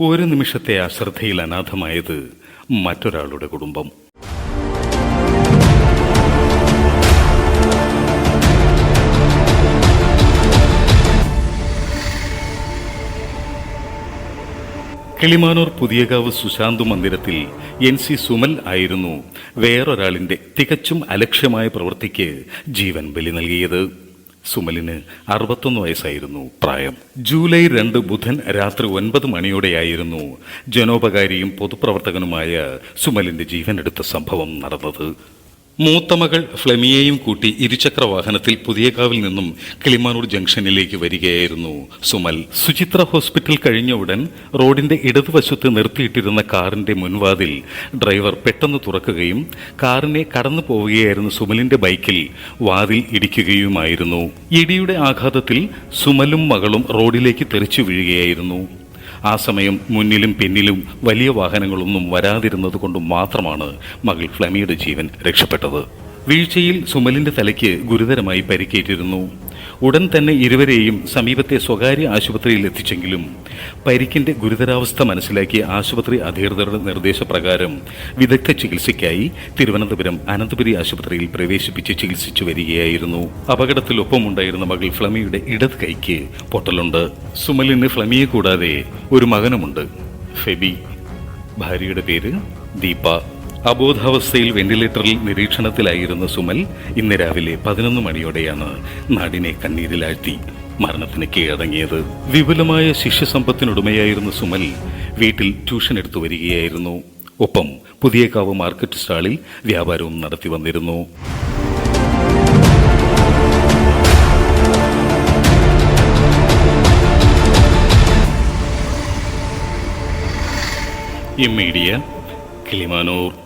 ഒരു നിമിഷത്തെ അശ്രദ്ധയിൽ അനാഥമായത് മറ്റൊരാളുടെ കുടുംബം. കിളിമാനൂർ പുതിയകാവ് സുശാന്ത് മന്ദിരത്തിൽ എൻ സി സുമൽ ആയിരുന്നു വേറൊരാളിന്റെ തികച്ചും അലക്ഷ്യമായ പ്രവൃത്തിക്ക് ജീവൻ ബലി നൽകിയത്. സുമലിന് അറുപത്തൊന്ന് വയസ്സായിരുന്നു പ്രായം. ജൂലൈ രണ്ട് ബുധൻ രാത്രി ഒൻപത് മണിയോടെയായിരുന്നു ജനോപകാരിയും പൊതുപ്രവർത്തകനുമായ സുമലിന്റെ ജീവനെടുത്ത സംഭവം നടന്നത്. മൂത്തമകൾ ഫ്ലെമിയെയും കൂട്ടി ഇരുചക്ര വാഹനത്തിൽ പുതിയകാവിൽ നിന്നും കിളിമാനൂർ ജംഗ്ഷനിലേക്ക് വരികയായിരുന്നു. സുമൽ സുചിത്ര ഹോസ്പിറ്റൽ കഴിഞ്ഞ ഉടൻ റോഡിന്റെ ഇടതുവശത്ത് നിർത്തിയിട്ടിരുന്ന കാറിന്റെ മുൻവാതിൽ ഡ്രൈവർ പെട്ടെന്ന് തുറക്കുകയും കാറിനെ കടന്നു പോവുകയായിരുന്ന സുമലിന്റെ ബൈക്കിൽ വാതിൽ ഇടിക്കുകയുമായിരുന്നു. ഇടിയുടെ ആഘാതത്തിൽ സുമലും മകളും റോഡിലേക്ക് തെറിച്ചു വീഴുകയായിരുന്നു. ആ സമയം മുന്നിലും പിന്നിലും വലിയ വാഹനങ്ങളൊന്നും വരാതിരുന്നത് കൊണ്ട് മാത്രമാണ് മകൾ ഫ്ലമിയുടെ ജീവൻ രക്ഷപ്പെട്ടത്. വീഴ്ചയിൽ സുമലിന്റെ തലയ്ക്ക് ഗുരുതരമായി പരിക്കേറ്റിരുന്നു. ഉടൻ തന്നെ ഇരുവരെയും സമീപത്തെ സ്വകാര്യ ആശുപത്രിയിൽ എത്തിച്ചെങ്കിലും പരിക്കിന്റെ ഗുരുതരാവസ്ഥ മനസ്സിലാക്കിയ ആശുപത്രി അധികൃതരുടെ നിർദ്ദേശപ്രകാരം വിദഗ്ധ ചികിത്സയ്ക്കായി തിരുവനന്തപുരം അനന്തപുരി ആശുപത്രിയിൽ പ്രവേശിപ്പിച്ച് ചികിത്സിച്ചു വരികയായിരുന്നു. അപകടത്തിൽ ഒപ്പമുണ്ടായിരുന്ന മകൾ ഫ്ലമിയുടെ ഇടത് കൈക്ക് പൊട്ടലുണ്ട്. സുമലിന് ഫ്ലമിയെ കൂടാതെ ഒരു മകനുമുണ്ട്. ഫെബി. ഭാര്യയുടെ പേര് ദീപ. അബോധാവസ്ഥയിൽ വെന്റിലേറ്ററിൽ നിരീക്ഷണത്തിലായിരുന്ന സുമൽ ഇന്ന് രാവിലെ പതിനൊന്ന് മണിയോടെയാണ് നാടിനെ കണ്ണീരിലാഴ്ത്തി മരണത്തിന് കീഴടങ്ങിയത്. വിപുലമായ ശിഷ്യസമ്പത്തിനുടമയായിരുന്ന സുമൽ വീട്ടിൽ ട്യൂഷൻ എടുത്തു വരികയായിരുന്നു. ഒപ്പം പുതിയകാവ് മാർക്കറ്റ് സ്റ്റാളിൽ വ്യാപാരവും നടത്തി വന്നിരുന്നു. ഈ മീഡിയ കിളിമാനൂർ.